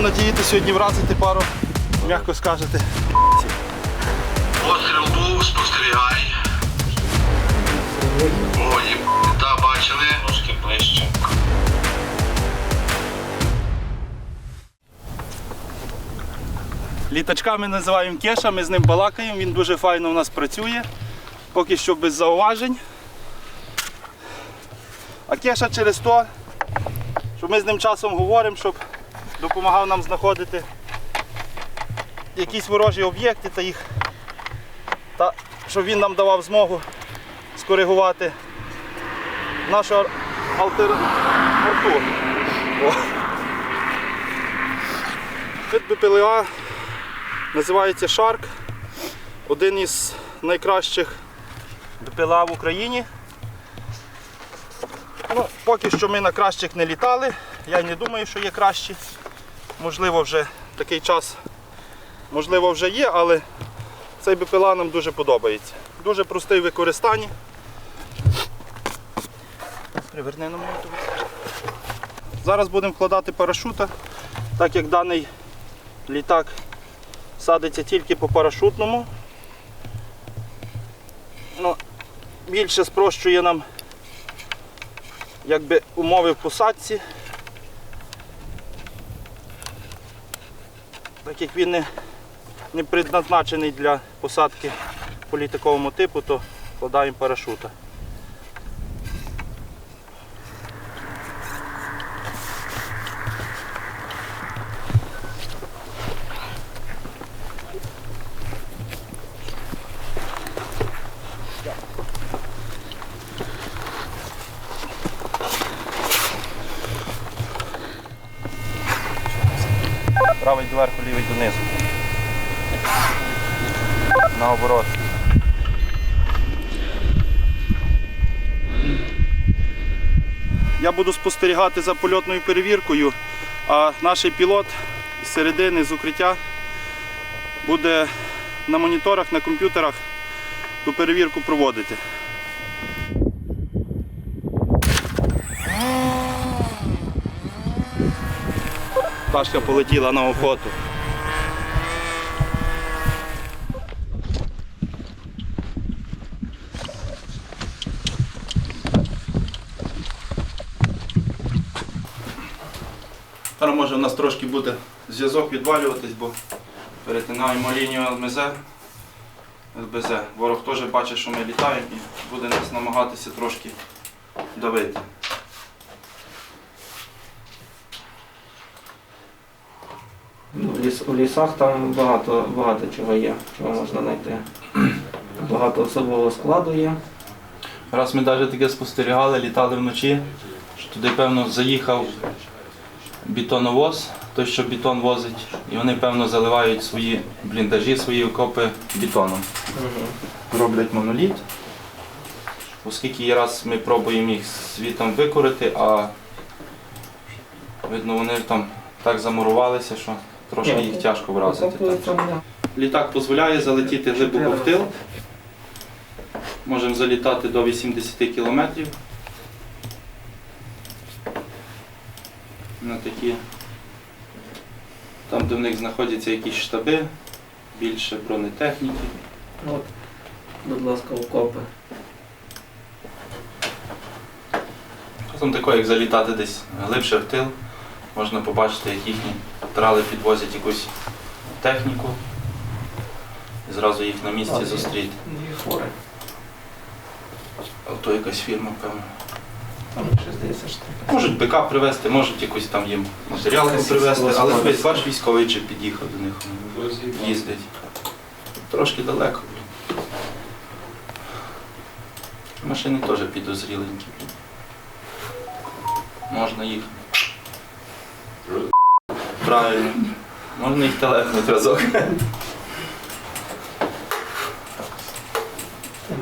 Будемо надіяти сьогодні вразити пару, м'яко скажете. Постріл був, спостерігай. О, є, та бачили. Трошки ближче. Літачка ми називаємо Кеша, ми з ним балакаємо, він дуже файно у нас працює, поки що без зауважень. А Кеша через то, що ми з ним часом говоримо, щоб допомагав нам знаходити якісь ворожі об'єкти та їх, та щоб він нам давав змогу скоригувати нашу алтер... Вид БПЛА називається Shark. Один із найкращих БПЛА в Україні. Ну, поки що ми на кращих не літали. Я не думаю, що є кращі. Можливо, вже такий час можливо вже є, але цей БПЛА нам дуже подобається. Дуже простий в використанні. Приверни на мене. Зараз будемо вкладати парашута, так як даний літак садиться тільки по парашутному. Ну, більше спрощує нам якби, умови в посадці. Так як він не, не предназначений для посадки по літаковому типу, то вкладаємо парашута. Правий доверху, лівий донизу. Наоборот. Я буду спостерігати за польотною перевіркою, а наш пілот з середини, з укриття, буде на моніторах, на комп'ютерах ту перевірку проводити. Пташка полетіла на охоту. Зараз може у нас трошки буде зв'язок відвалюватись, бо перетинаємо лінію ЛМЗ. ЛБЗ. Ворог теж бачить, що ми літаємо і буде нас намагатися трошки давити. В, ліс, у лісах там багато, багато чого є, чого можна знайти. Багато особового складу є. Раз ми навіть таке спостерігали, літали вночі, що туди, певно, заїхав бетоновоз, той, що бетон возить, і вони, певно, заливають свої бліндажі, свої окопи бетоном. Роблять моноліт. Оскільки є раз ми пробуємо їх світом викорити, а видно, вони там так замурувалися, що трошки їх тяжко вразити. Тобто Так. Літак дозволяє залетіти глибоко в тил. Можемо залітати до 80 кілометрів. На такі. Там, де в них знаходяться якісь штаби, більше бронетехніки. От, будь ласка, окопи. Там таке, як залітати десь глибше в тил, можна побачити, як їхні трали підвозять якусь техніку. І зразу їх на місці зустріти. А то якась фірма, певно. Можуть БК привезти, можуть якусь там їм матеріали привезти, але весь бач військовий чи під'їхав до них їздить. Трошки далеко. блін. Машини теж підозріленькі. блін. Можна їх. Правильно. Можна їх телефонити разок.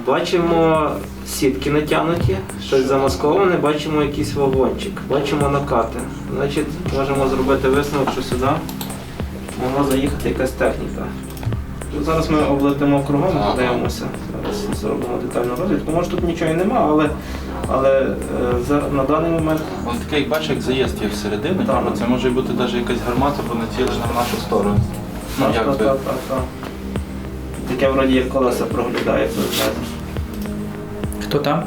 Бачимо сітки натягнуті, щось замасковане, бачимо якийсь вагончик, бачимо накати. Значить, можемо зробити висновок, що сюди могла заїхати якась техніка. Тут Зараз ми облетимо кругом, подивимося. Зараз зробимо детальну розвідку. Може тут нічого і нема, але Але е, на даний момент такий, як бачиш, як заїзд є всередину, Так. типу, це може бути навіть якась гармата, бо націлена в нашу сторону. Ну, так, як так, би. так, так, так. Таке вроді як колеса проглядається. знаєте. Хто там?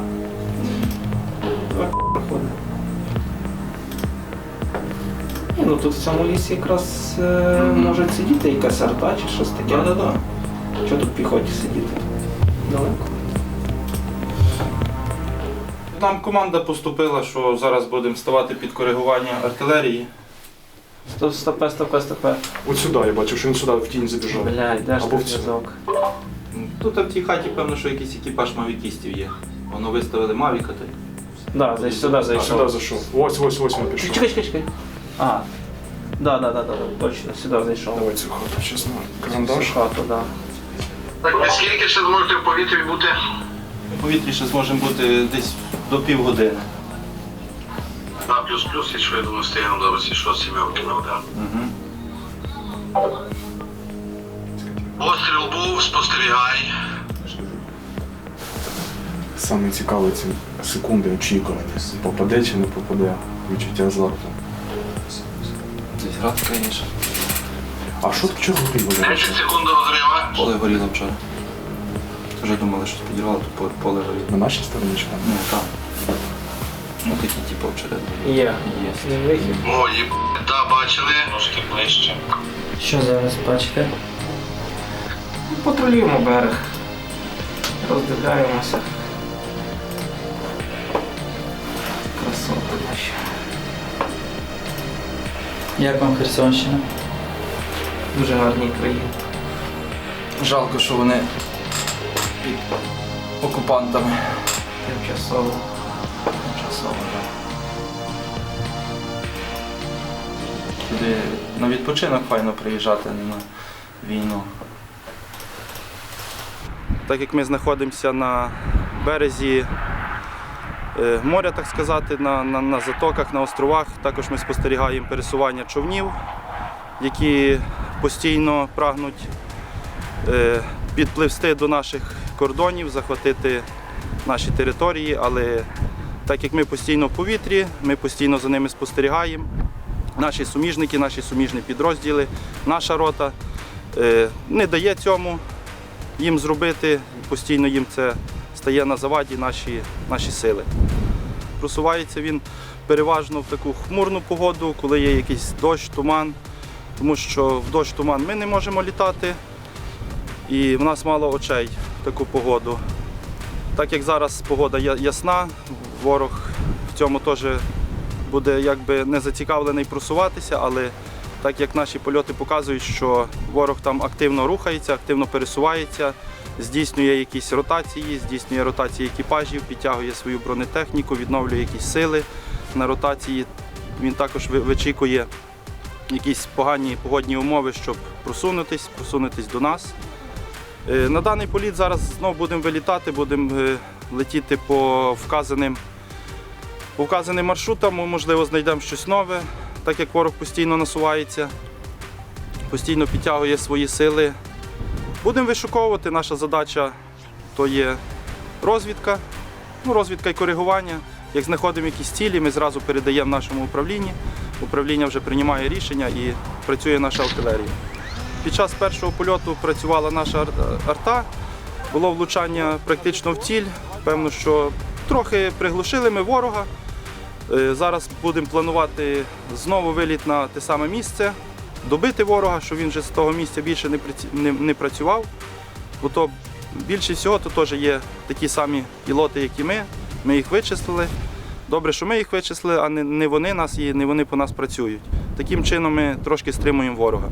Ні, ну тут в цьому лісі якраз е, може сидіти якась арта чи щось таке. Що тут в піхоті сидіти? Далеко. Нам команда поступила, що зараз будемо ставати під коригування артилерії. Стоп, стопе, стопе, стопе. От сюди я бачив, що він сюди в тінь забіжав. Блядь, де ж Або в цьому. зв'язок? Тут в тій хаті, певно, що якийсь екіпаж мавікістів є. Воно виставили мавіка. то й- Да, зай- сюди А, зайшов. сюди зайшов. Ось, ось, ось він пішов. Чекай, чекай, чекай. А. Да, да, да, да, да, точно, сюди зайшов. Давай цю хату, чесно. Цю Карандаш. хату, да. Так, ви скільки ще зможете в повітрі бути? Повітрі ще зможемо бути десь до півгодини. А, плюс-плюс, якщо я думаю, встигнемо що сім'явки наведе. Угу. Постріл був, спостерігай. Саме цікаве ці секунди очікування. Попаде чи не попаде. Відчуття азарту. Десь град країше. А що чого горіло? 10 секунд до розрива. Поле горіло вчора. Вже думали, що то по- поле горіло. На нашій стороні чи там? Ну там. Ну такі типу очередні. Є. Є. Є вихід. О, їб... Да, бачили. Трошки ближче. Що зараз бачите? Патрулюємо берег. Роздивляємося. Красоти наші. Як вам Херсонщина? Дуже гарні країни. Жалко, що вони під окупантами. Тимчасово. Тимчасово, так. Туди на відпочинок файно приїжджати, на війну. Так як ми знаходимося на березі е, моря, так сказати, на, на, на затоках, на островах, також ми спостерігаємо пересування човнів, які постійно прагнуть е, підпливсти до наших кордонів, захватити наші території, але так як ми постійно в повітрі, ми постійно за ними спостерігаємо. Наші суміжники, наші суміжні підрозділи, наша рота е, не дає цьому їм зробити, постійно їм це стає на заваді наші, наші сили. Просувається він переважно в таку хмурну погоду, коли є якийсь дощ, туман, тому що в дощ туман ми не можемо літати, і в нас мало очей таку погоду. Так як зараз погода ясна, ворог в цьому теж буде якби не зацікавлений просуватися, але так як наші польоти показують, що ворог там активно рухається, активно пересувається, здійснює якісь ротації, здійснює ротації екіпажів, підтягує свою бронетехніку, відновлює якісь сили на ротації. Він також вичікує якісь погані погодні умови, щоб просунутись, просунутись до нас. Е, На даний політ зараз знову будемо вилітати, будемо е, летіти по вказаним, по вказаним маршрутам, можливо, знайдемо щось нове, так як ворог постійно насувається, постійно підтягує свої сили. Будемо вишуковувати. Наша задача то є розвідка, ну, розвідка і коригування. Як знаходимо якісь цілі, ми зразу передаємо нашому управлінні. Управління вже приймає рішення і працює наша артилерія. Під час першого польоту працювала наша арта, було влучання практично в ціль. Певно, що трохи приглушили ми ворога. Е, Зараз будемо планувати знову виліт на те саме місце, добити ворога, щоб він вже з того місця більше не, працював. Бо то більше всього то теж є такі самі пілоти, як і ми. Ми їх вичислили. Добре, що ми їх вичислили, а не вони нас і не вони по нас працюють. Таким чином ми трошки стримуємо ворога.